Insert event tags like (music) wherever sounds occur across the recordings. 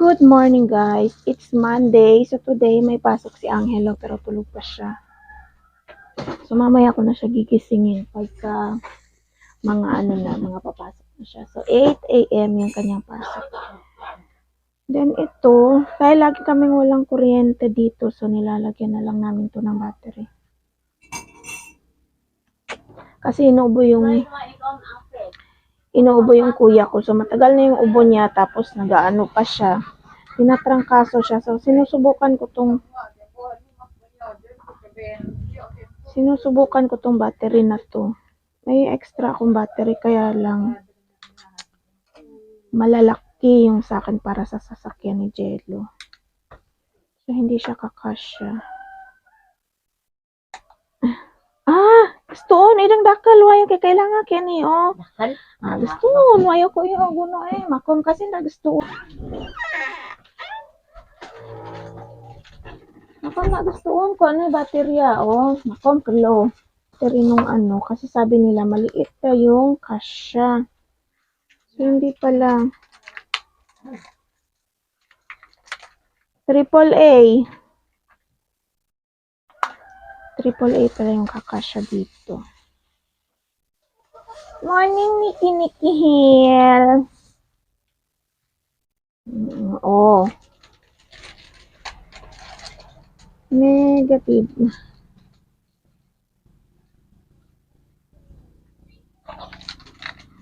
Good morning guys. It's Monday. So today may pasok si Angelo pero tulog pa siya. So mamaya ko na siya gigisingin pagka mga ano na, mga papasok na siya. So 8 a.m. yung kanyang pasok. Then ito, dahil lagi kaming walang kuryente dito, so nilalagyan na lang namin to ng battery. Kasi inuubo yung inuubo yung kuya ko. So matagal na yung ubo niya tapos nagaano pa siya. Tinatrangkaso siya. So sinusubukan ko tong sinusubukan ko tong battery na to. May extra akong battery kaya lang malalaki yung sa akin para sa sasakyan ni Jello. So hindi siya kakasya. Ah, gusto on idang dakal wayo kay kailangan kini oh. Dakal? Ah, gusto on wayo ko yung guno eh. Makom kasi na gusto. Makom na gusto on ko ano yung baterya oh. Makom kalo. Battery nung ano kasi sabi nila maliit na yung kasya. So hindi pala. Triple A. Triple A pala yung kakasya dito. Morning, Nikki Nikki Hill. Mm, Oh. Negative.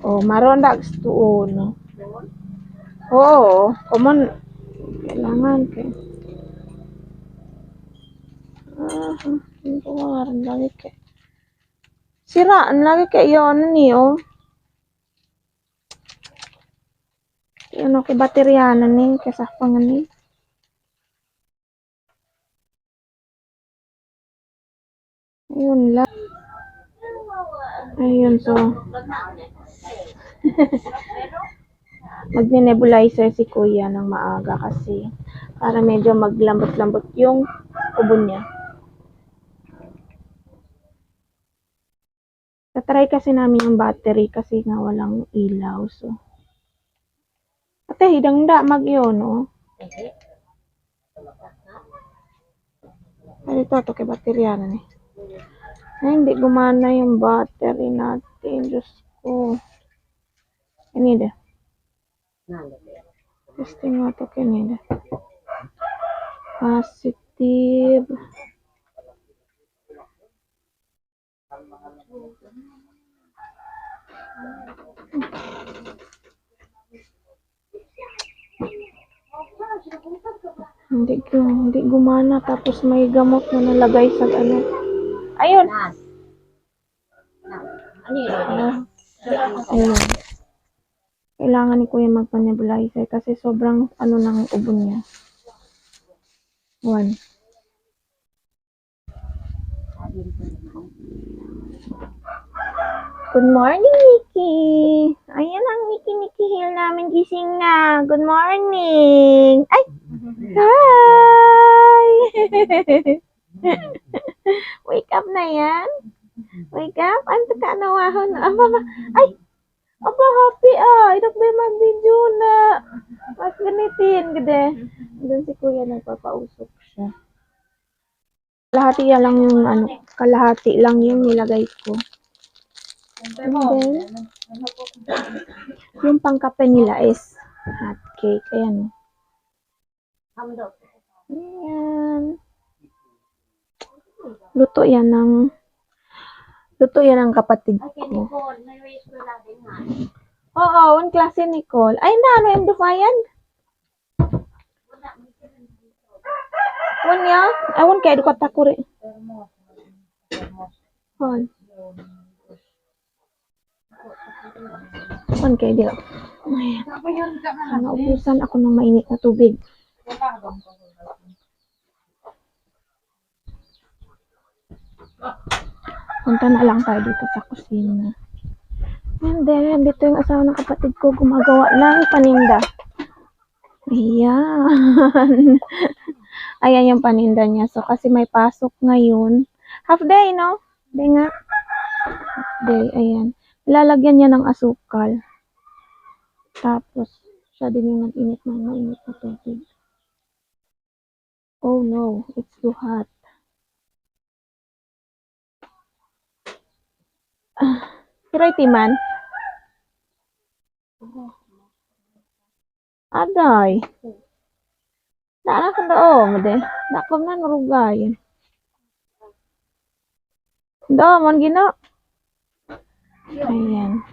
Oh, maron na gusto no. Oo, common. Kailangan kay. Ah, hindi ko maaaring lagi kay. Siraan lagi kay yun ni oh. Yan ako bateryanan ni kasakpan ni. Ayun lang. Ayun so. (laughs) Magne-nebulizer si kuya ng maaga kasi para medyo maglambot-lambot yung ubo niya. Tatry kasi namin yung battery kasi nga walang ilaw. So, ate, hidang da, mag yun, no? Ay, ito, ito, kay baterya na eh. Ay, hindi gumana yung battery natin. Diyos ko. Kanida. Testing nga ito, kanida. Positive. Hindi, gu- hindi gumana. Tapos may gamot na nalagay sa ano. Ayun. Ano yun? Ah, ayun. Kailangan ni Kuya magpa-nebulizer kasi sobrang ano ng ubo niya. One. Good morning, Nikki. Ayan ang Nikki Nikki Hill namin gising na. Good morning. Ay! Hi! (laughs) Wake up na yan. Wake up. Ano ka nawahon? Aba, ba- ay! Aba, happy ah. Idak ba mag-video na? Mas ganitin, gede. Doon si kuya nagpapausok siya. Kalahati lang yung ano, kalahati lang yung nilagay ko. And then, yung pangkape nila is hot cake. Ayan. Ayan. Luto yan ng Luto yan ng kapatid ko. Ko. Oo, un klase Nicole. Ay na, ano yung dufayan? Un ya? Ewan kaya dukat ako rin. Hon. Hon kaya di. Ay, naubusan ako ng mainit na tubig. Punta na lang tayo dito sa kusina. And then, dito yung asawa ng kapatid ko gumagawa ng paninda. Ayan. (laughs) Ayan yung paninda niya. So, kasi may pasok ngayon. Half day, no? Day nga. Half day, ayan. Lalagyan niya ng asukal. Tapos, Siya din yung nag-init ng mainit na tubig. Oh no, it's too hot. (sighs) Ah, Kiray timan. Aday. Daan ka doon, made. Dakom na narugayan. Do, mon gino. Ayan.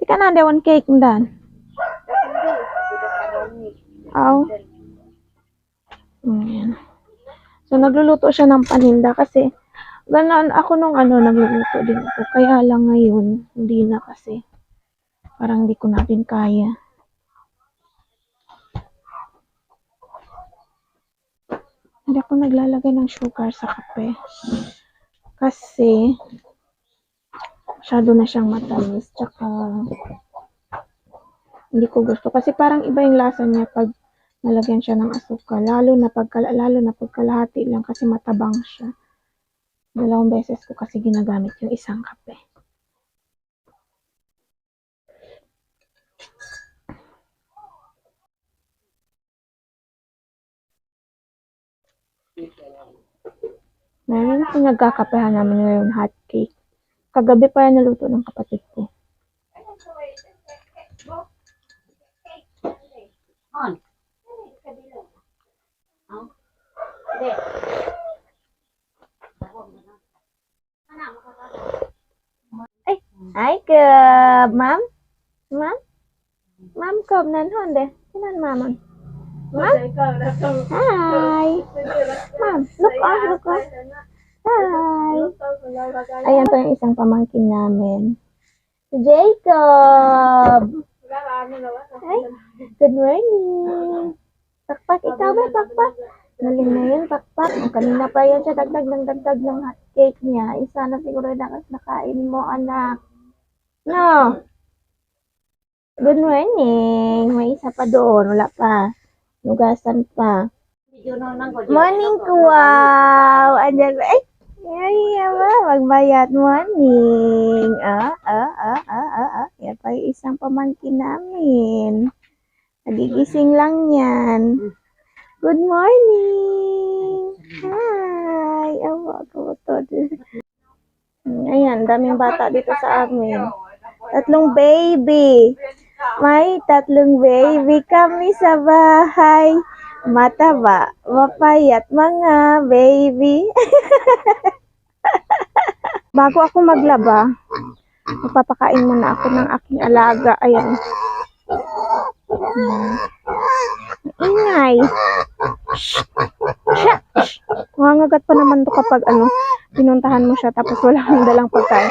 Di ka na dewan cake dan. Aw. Ayan. So, nagluluto siya ng paninda kasi ganon ako nung ano, nagluluto din ako. Kaya lang ngayon, hindi na kasi. Parang hindi ko na din kaya. Hindi ako naglalagay ng sugar sa kape. Kasi, masyado na siyang matamis. Tsaka, hindi ko gusto. Kasi parang iba yung lasa niya pag nalagyan siya ng asukal. Lalo na pagka, lalo na pagkalahati lang kasi matabang siya. Dalawang beses ko kasi ginagamit yung isang kape. Meron na pinagkakapehan namin ngayon hot cake. Kagabi pa yan naluto ng kapatid ko. On. Hindi. Ay, Cob! Ma'am? Ma'am? Ma'am, Cob, nanhon de. Sinan mamon? Ma'am? Hi! Ma'am, look on, look on. Hi! Ayan pa yung isang pamangkin namin. Si Jacob! Ay, good morning! Pakpak, ikaw ba, pakpak? Naling na yun, pakpak. O, kanina pa yan siya dagdag ng dagdag ng hot cake niya. Isa na siguro na nakain mo, anak. No. Good morning. May isa pa doon. Wala pa. Nugasan pa. Morning, Kuwaw. Andiyan? Ay, ay, ba? Magbayat morning. Ah, ah, ah, ah, ah, ah. Yan pa yung isang pamangkin namin. Nagigising lang yan. Good morning. Hi. Awa to. Ayan, daming bata dito sa amin. Tatlong baby. May tatlong baby kami sa bahay. Mataba, mapayat mga baby. (laughs) (laughs) Bago ako maglaba, magpapakain muna ako ng aking alaga. Ayan. Ingay. Shh. Mangangagat pa naman to kapag ano, pinuntahan mo siya tapos wala kang dalang pagkain.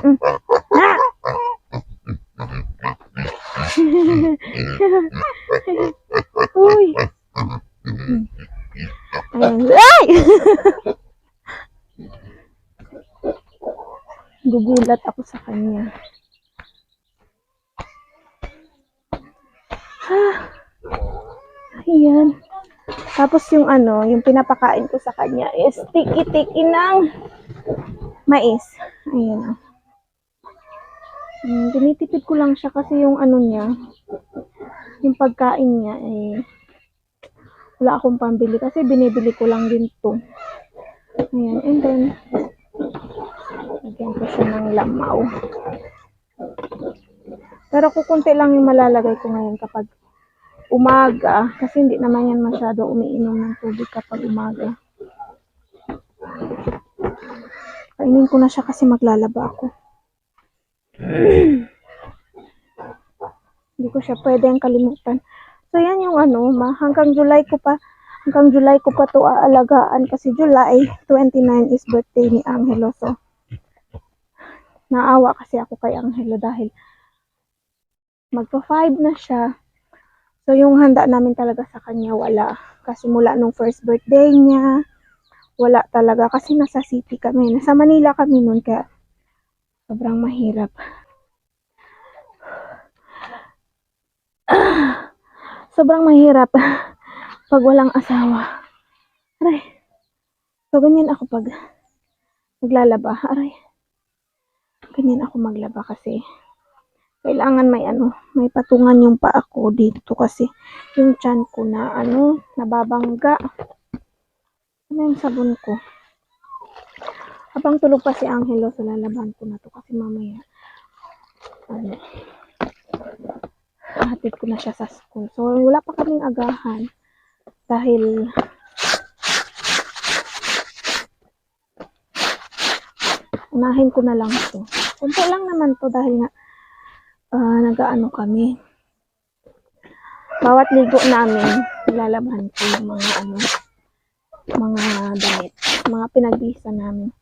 Mm. (laughs) Uy. Mm. Ay! (laughs) Gugulat ako sa kanya. Ah. Ayan. Tapos yung ano, yung pinapakain ko sa kanya is tiki-tiki ng mais. Ayan. oh. Hmm, tinitipid ko lang siya kasi yung ano niya, yung pagkain niya eh wala akong pambili kasi binibili ko lang din to. Ayan, and then lagyan ko siya ng lamaw. Pero kukunti lang yung malalagay ko ngayon kapag umaga kasi hindi naman yan masyado umiinom ng tubig kapag umaga. Kainin ko na siya kasi maglalaba ako. Hindi ko siya pwedeng kalimutan. So, yan yung ano, ma, hanggang July ko pa, hanggang July ko pa to aalagaan kasi July 29 is birthday ni Angelo. So, naawa kasi ako kay Angelo dahil magpa 5 na siya. So, yung handa namin talaga sa kanya, wala. Kasi mula nung first birthday niya, wala talaga. Kasi nasa city kami. Nasa Manila kami noon, kaya sobrang mahirap. (sighs) sobrang mahirap (laughs) pag walang asawa. Aray. So, ganyan ako pag naglalaba. Aray. Ganyan ako maglaba kasi kailangan may ano, may patungan yung paa ko dito kasi yung tiyan ko na ano, nababangga. Ano yung sabon ko? Habang tulog pa si Angelo, so lalaban ko na to kasi mamaya, ano, hatid ko na siya sa school. So, wala pa kaming agahan dahil unahin ko na lang to. Kunti lang naman to dahil nga ah, nag-ano kami. Bawat ligo namin, nilalabhan ko yung mga ano, mga damit, mga pinagbisa namin.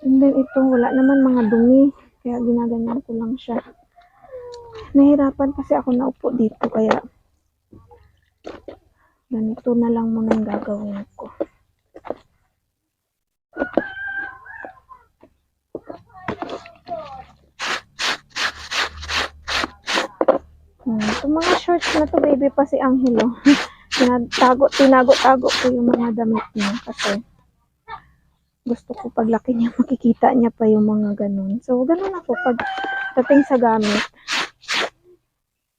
And then ito, wala naman mga dumi, kaya ginaganyan ko lang siya. Nahirapan kasi ako naupo dito, kaya ganito na lang muna yung gagawin ko. Hmm, itong mga shorts na to, baby, pa si Angelo. (laughs) Tinatago, tinago-tago ko yung mga damit niya kasi gusto ko paglaki niya, (laughs) makikita niya pa yung mga ganun. So, ganun ako pag dating sa gamit.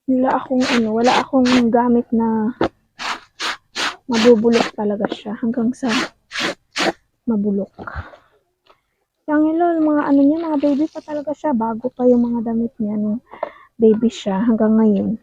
Wala akong ano, wala akong gamit na mabubulok talaga siya hanggang sa mabulok. Yung mga ano niya, mga baby pa talaga siya. Bago pa yung mga damit niya nung baby siya hanggang ngayon.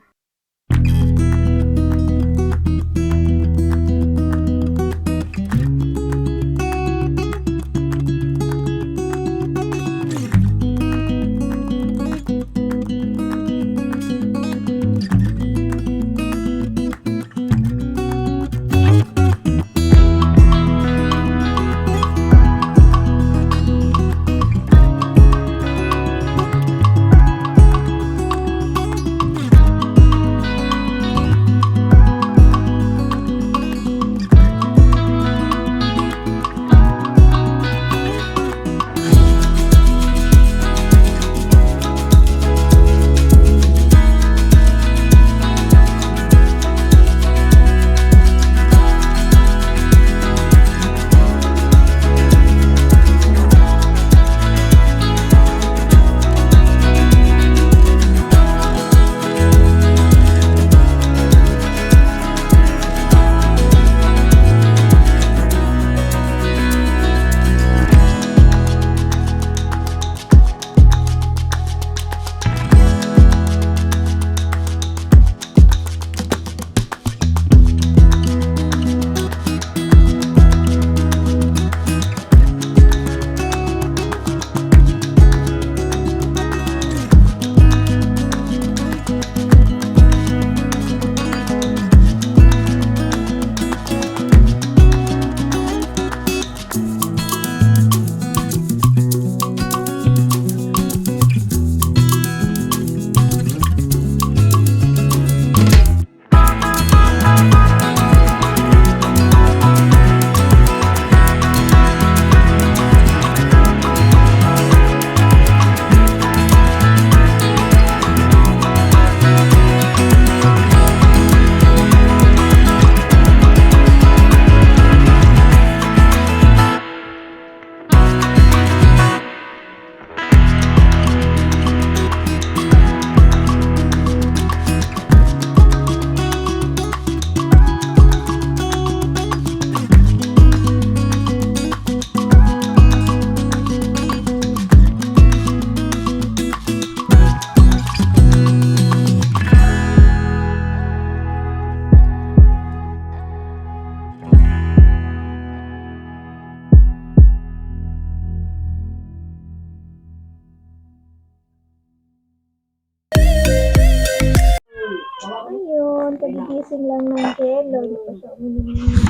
Kagigising lang ng jello. Hindi pa siya uminom ng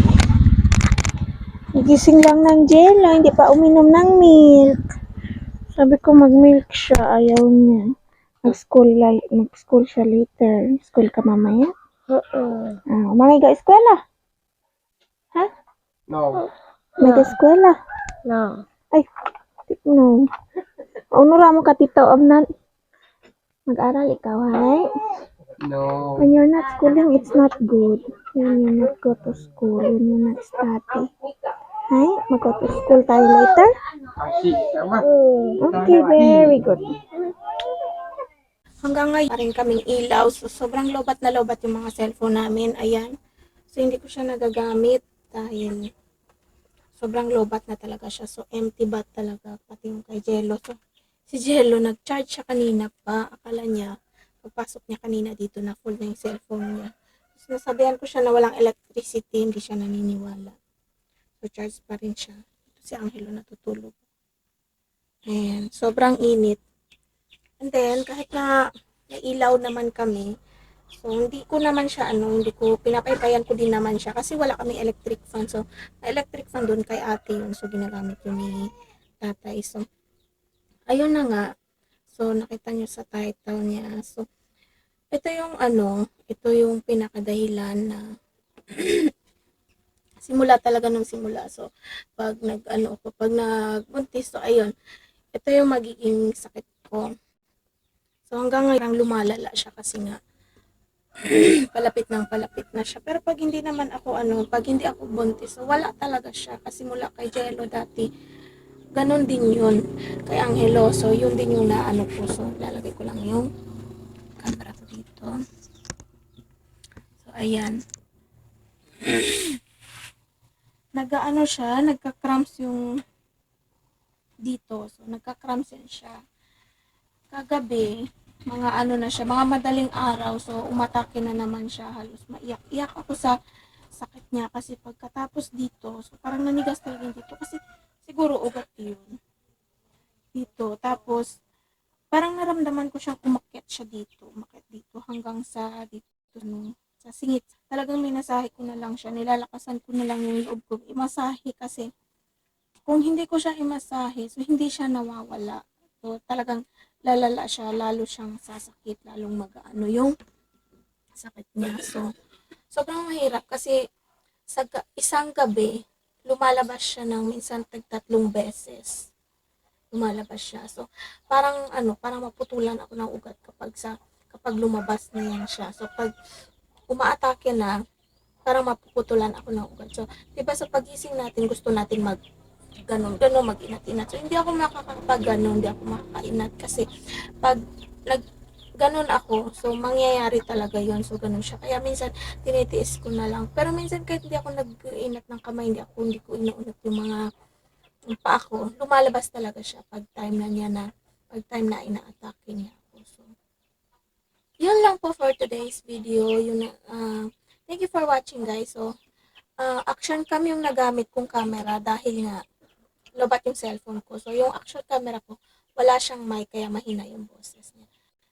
Nagising lang ng jello, hindi pa uminom ng milk. Sabi ko mag-milk siya, ayaw niya. Mag-school, like, mag-school siya later. School ka mamaya? Oo. Ah, umangay ka eskwela? Ha? No. May ka eskwela? No. Ay, no. Unura mo ka tito, amnan. Mag-aral ikaw, hay? No. When you're not schooling, it's not good. When you not go to school, when you not study. Hi, mag-go to school tayo later? Tama. Okay, very good. hanggang ngayon pa rin kaming ilaw. So, sobrang lobat na lobat yung mga cellphone namin. Ayan. So, hindi ko siya nagagamit dahil sobrang lobat na talaga siya. So, empty bat talaga. Pati yung kay Jello. So, si Jello, nag-charge siya kanina pa. Akala niya, pagpasok niya kanina dito na full na yung cellphone niya. So, nasabihan ko siya na walang electricity. Hindi siya naniniwala. So, charge pa rin siya. Ito si Angelo natutulog. And sobrang init. And then, kahit na nailaw naman kami, so hindi ko naman siya, ano, hindi ko, pinapaypayan ko din naman siya kasi wala kami electric fan. So, electric fan doon kay ate yun. So, ginagamit yun ni tatay. So, ayun na nga. So, nakita nyo sa title niya. So, ito yung ano, ito yung pinakadahilan na (clears throat) simula talaga nung simula. So, pag nag, ano ko, pag nagbuntis, so ayun, ito yung magiging sakit ko. So, hanggang ngayon, lumalala siya kasi nga, (clears throat) palapit ng palapit na siya. Pero pag hindi naman ako, ano, pag hindi ako buntis, so wala talaga siya. Kasi mula kay Jello dati, ganon din yun. Kay Angelo, so yun din yung naano ko. So, lalagay ko lang yung camera ko dito. So, ayan. (clears throat) Nagaano siya, nagka-cramps yung dito. So, nagka-cramps yan siya. Kagabi, mga ano na siya, mga madaling araw. So, umatake na naman siya. Halos maiyak-iyak ako sa sakit niya. Kasi pagkatapos dito, so parang nanigas talaga dito. Kasi siguro ugat yun. Dito. Tapos, parang naramdaman ko siyang umakyat siya dito. Umakyat dito hanggang sa dito no, sa singit. Talagang minasahe ko na lang siya. Nilalakasan ko na lang yung loob ko. Imasahe kasi kung hindi ko siya imasahe, so hindi siya nawawala. So talagang lalala siya, lalo siyang sasakit, lalong mag-ano yung sakit niya. So, sobrang mahirap kasi sa isang gabi, lumalabas siya ng minsan tag tatlong beses. Lumalabas siya. So, parang ano, parang maputulan ako ng ugat kapag sa kapag lumabas na yan siya. So, pag umaatake na, parang mapuputulan ako ng ugat. So, di ba sa pagising natin, gusto natin mag ganun, ganun, mag-inat-inat. So, hindi ako makakapag ganun, hindi ako makakainat kasi pag nag ganun ako, so mangyayari talaga yon So, ganun siya. Kaya minsan, tinitiis ko na lang. Pero minsan, kahit hindi ako nag-inat ng kamay, hindi ako, hindi ko inuunat yung mga yung paa ko, lumalabas talaga siya pag time na niya na, pag time na ina-atake niya ako. So, yun lang po for today's video. Yun, ah, thank you for watching guys. So, ah, action cam yung nagamit kong camera dahil nga lobat yung cellphone ko. So, yung action camera ko, wala siyang mic kaya mahina yung boses niya.